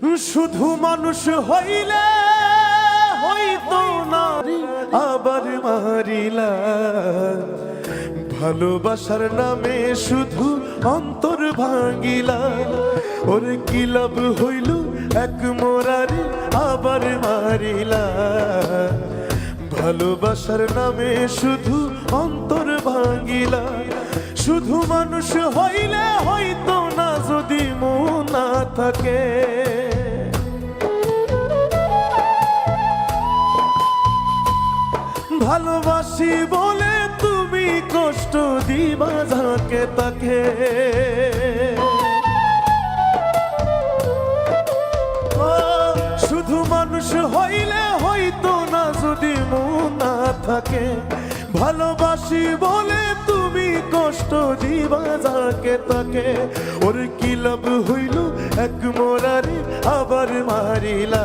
শুধু মানুষ হইলে হইতো না, আবার মারিলা। ভালোবাসার নামে শুধু অন্তর ভাঙিলা। ওরে কি লাভ হইল? এক মোরারে আবার মারিলা। ভালোবাসার নামে শুধু অন্তর ভাঙিলা। শুধু মানুষ হইলে হয়তো না, যদি মন না থাকে। ভালোবাসি বলে তুমি কষ্ট দিবা যাকে তাকে। শুধু মানুষ হইলে হইতো না, যদি মন না থাকে। ভালোবাসি বলে তুমি কষ্ট দিবা যাকে তাকে। ওর কি লাভ হইল? এক মোরারে আবার মারিলা।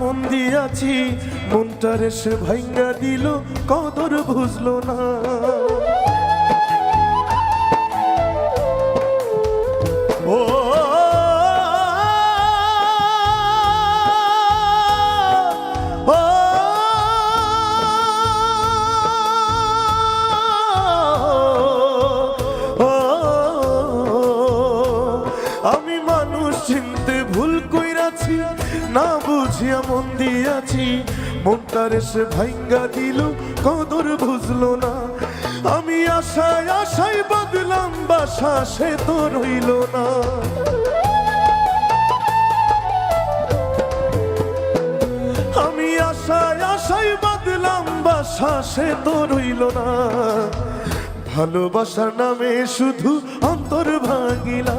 মন দিয়াছি মনটারে সে ভাইঙ্গা দিল কদর বুঝলো না। বুঝিয়া মন দিয়াছি মনটার সে ভাঙ্গা দিল, কদর বুঝলো না। আমি আশায় আশায় বাদলাম, বাসা সে তো রইল না। আমি আশায় আশায় বাদলাম, বাসা সে তো রইল না। ভালোবাসার নামে শুধু অন্তর ভাঙিলা